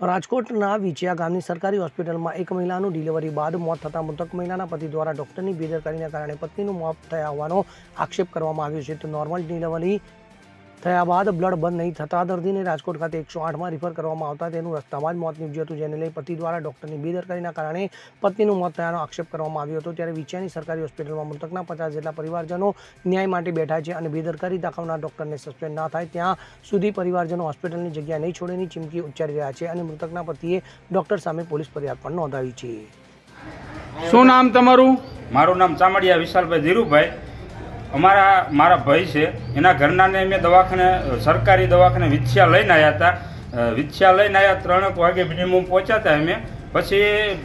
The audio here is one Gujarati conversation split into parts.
રાજકોટના વિજયા ગામની સરકારી હોસ્પિટલમાં એક મહિલાનું ડિલિવરી બાદ મોત થતાં મૃતક મહિલાના પતિ દ્વારા ડોક્ટરની બેદરકારીના કારણે પત્નીનું મોત થયા હોવાનો આક્ષેપ કરવામાં આવ્યો છે. તો નોર્મલ ડિલિવરી થયા બાદ બ્લડ બંધ નહીં થતાં દર્દીને રાજકોટ ખાતે એકસો આઠમાં રિફર કરવામાં આવતા તેનું રસ્તામાં જ મોત નીપજ્યું હતું જેને લઈ પતિ દ્વારા ડૉક્ટરની બેદરકારીના કારણે પત્નીનું મોત થયાનો આક્ષેપ કરવામાં આવ્યો હતો. ત્યારે વિછિયાની સરકારી હોસ્પિટલમાં મૃતકના પચાસ જેટલા પરિવારજનો ન્યાય માટે બેઠા છે અને બેદરકારી દાખવનાર ડૉક્ટરને સસ્પેન્ડ ના થાય ત્યાં સુધી પરિવારજનો હોસ્પિટલની જગ્યા નહીં છોડેની ચીમકી ઉચ્ચારી રહ્યા છે અને મૃતકના પતિએ ડૉક્ટર સામે પોલીસ ફરિયાદ પણ નોંધાવી છે. શું નામ તમારું? મારું નામ ચામડિયા વિશાલભાઈ ધીરુભાઈ. અમારા, મારા ભાઈ છે, એના ઘરનાને મેં દવાખાને, સરકારી દવાખાને વિછ્યા લઈને આવ્યા હતા. વિછ્યા લઈને આવ્યા ત્રણેક વાગે મિનિમમ પહોંચ્યા હતા અમે પછી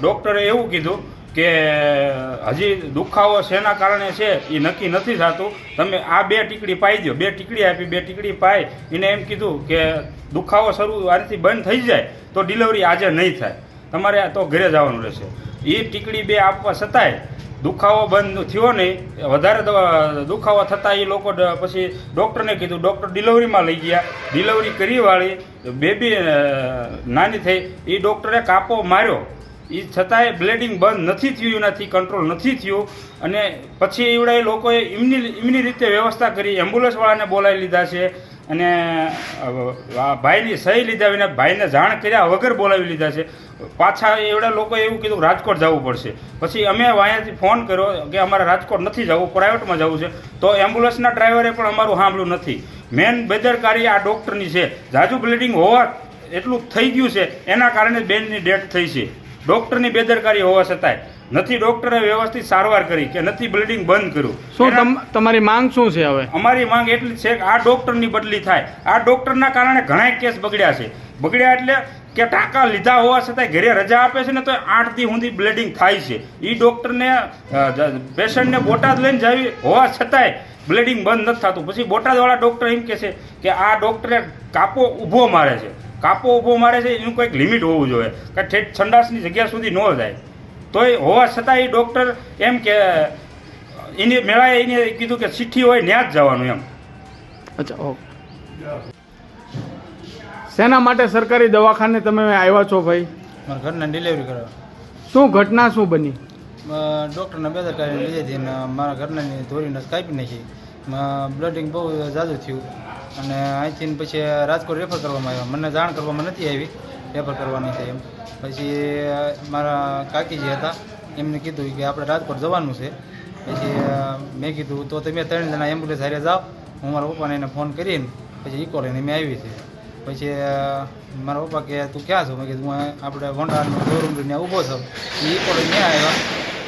ડૉક્ટરે એવું કીધું કે, હજી દુખાવો શેના કારણે છે? એ નક્કી નથી થતું. તમે આ બે ટીકડી પાઈ દો બે ટીકડી આપી, બે ટીકડી પાઈ. એને એમ કીધું કે, દુખાવો શરૂ આનાથી બંધ થઈ જાય, તો ડિલિવરી આજે નહીં થાય. તમારે તો ઘરે જવાનું રહેશે. એ ટીકડી બે આપવા છતાંય દુખાવો બંધ થયો નહીં વધારે દુખાવો થતાં એ લોકો પછી ડૉક્ટરને કીધું, ડૉક્ટર ડિલિવરીમાં લઈ ગયા. ડિલિવરી કરી વાળી, બેબી નાની થઈ, એ ડૉક્ટરે કાપો માર્યો. એ છતાંય બ્લેડિંગ બંધ નથી થયું, એનાથી કંટ્રોલ નથી થયું. અને પછી એવડા એ લોકોએ એમની એમની રીતે વ્યવસ્થા કરી એમ્બ્યુલન્સવાળાને બોલાવી લીધા છે અને ભાઈની સહી લીધા વિના ભાઈને જાણ કર્યા વગર બોલાવી લીધા છે. પાછા એવડા લોકોએ એવું કીધું, રાજકોટ જવું પડશે. પછી અમે અહીંયાથી ફોન કર્યો કે અમારે રાજકોટ નથી જવું, પ્રાઇવેટમાં જવું છે. તો એમ્બ્યુલન્સના ડ્રાઈવરે પણ અમારું સાંભળ્યું નથી. મેન બેદરકારી આ ડૉક્ટરની છે. જાજુ બ્લીડિંગ હોવા એટલું થઈ ગયું છે. એના કારણે બેનની ડેથ થઈ છે. ડૉક્ટરની બેદરકારી હોવા છતાંય નથી ડૉક્ટરે વ્યવસ્થિત સારવાર કરી કે નથી બ્લીડિંગ બંધ કર્યું. શું તમ- તમારી માંગ શું છે હવે? અમારી માંગ એટલી છે કે આ ડોક્ટરની બદલી થાય. આ ડોક્ટરના કારણે ઘણા કેસ બગડ્યા છે. બગડ્યા એટલે કે ટાંકા લીધા હોવા છતાંય ઘરે રજા આપે છે ને તો આઠથી સુધી બ્લીડિંગ થાય છે. એ ડૉક્ટરને પેશન્ટને બોટાદ લઈને જાવી હોવા છતાંય બ્લીડિંગ બંધ નથી થતું. પછી બોટાદવાળા ડૉક્ટર એમ કહે છે કે આ ડૉક્ટરે કાપો ઊભો મારે છે. કાપો ઊભો મારે છે એનું કંઈક લિમિટ હોવું જોઈએ. કે ઠેઠ સંડાસની જગ્યા સુધી ન જાય. તોય હોવા છતાં એ ડૉક્ટર એમ કે એની મેળાએ એને કીધું કે ચિઠ્ઠી હોય ત્યાં જ જવાનું એમ. અચ્છા ઓકે શેના માટે સરકારી દવાખાને તમે આવ્યા છો ભાઈ? મારા ઘરને ડિલિવરી કરવા. શું ઘટના શું બની? ડૉક્ટરને બેદરકારી લીધી હતી અને મારા ઘરનાની ધોરીને કાપી નાખી. બ્લડિંગ બહુ ઝાઝું થયું. અને અહીંથી પછી રાજકોટ રેફર કરવામાં આવ્યા. મને જાણ કરવામાં નથી આવી. રેફર કરવાની છે એમ. પછી મારા કાકીજી હતા. એમને કીધું કે આપણે રાજકોટ જવાનું છે. પછી મેં કીધું, તો તમે ત્રણ જણા એમ્બ્યુલન્સ હારે જાઓ. હું મારા પપ્પાને એને ફોન કરીને પછી ઈકો લઈને મેં આવી છે. પછી મારા પપ્પા કે, તું ક્યાં છો? મેં કીધું, હું આપણે વોંડાનો શોરૂમ લઈને ઊભો છું. એ ઈકો લઈને આવ્યા.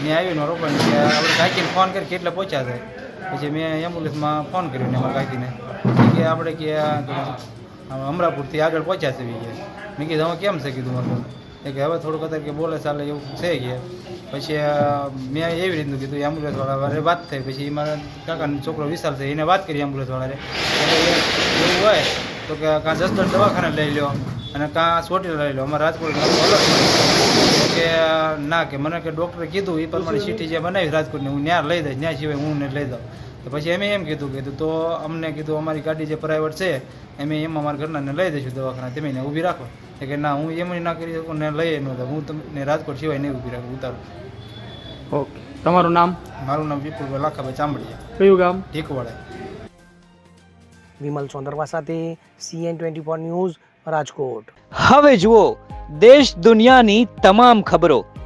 મેં આવીને મારા પપ્પાને આપણે કાકીને ફોન કરી કેટલે પહોંચ્યા છે? પછી મેં એમ્બ્યુલન્સમાં ફોન કર્યો ને મારા કાકીને કે આપણે કે અમરાપુરથી આગળ પહોંચ્યા છે? કે મેં કીધું હવે કેમ છે? કીધું મારું. એ કે હવે થોડુંક અત્યારે કે બોલે ચાલે એવું છે કે. પછી મેં એવી રીતનું કીધું એમ્બ્યુલન્સવાળા વાળે વાત થઈ. પછી મારા કાકાનો છોકરો વિશાલ છે, એને વાત કરી એમ્બ્યુલન્સવાળાને એવું હોય તો કે કાં જસદણ દવાખાને લઈ લો અને કાં સોટી લઈ લો અમારે રાજકોટ અલગ ના કે મને કે ડૉક્ટરે કીધું એ પ્રમાણે સીટી જે બનાવી રાજકોટની હું ત્યાં લઈ દઈશ ત્યાં સિવાય હું ને લઈ દઉં. તો પછી અમે એમ કીધું કીધું તો અમને કીધું અમારી ગાડી જે પ્રાઇવેટ છે એમ એમ અમારા ઘરનાને લઈ દઈશું દવાખાના તમે એને ઊભી રાખો. કે ના હું એમ ના કરી શકું ને લઈ ન હું તમને રાજકોટ સિવાય નહીં ઊભી રાખું ઉતારું. ઓકે. તમારું નામ? મારું નામ વિપુલભાઈ લાખાભાઈ ચામડિયા. કયું ગામ? ઢીકવાડા. વિમલ સોંદરવા સાથે CN twenty four news Rajkot. હવે જુઓ દેશ દુનિયાની તમામ ખબરો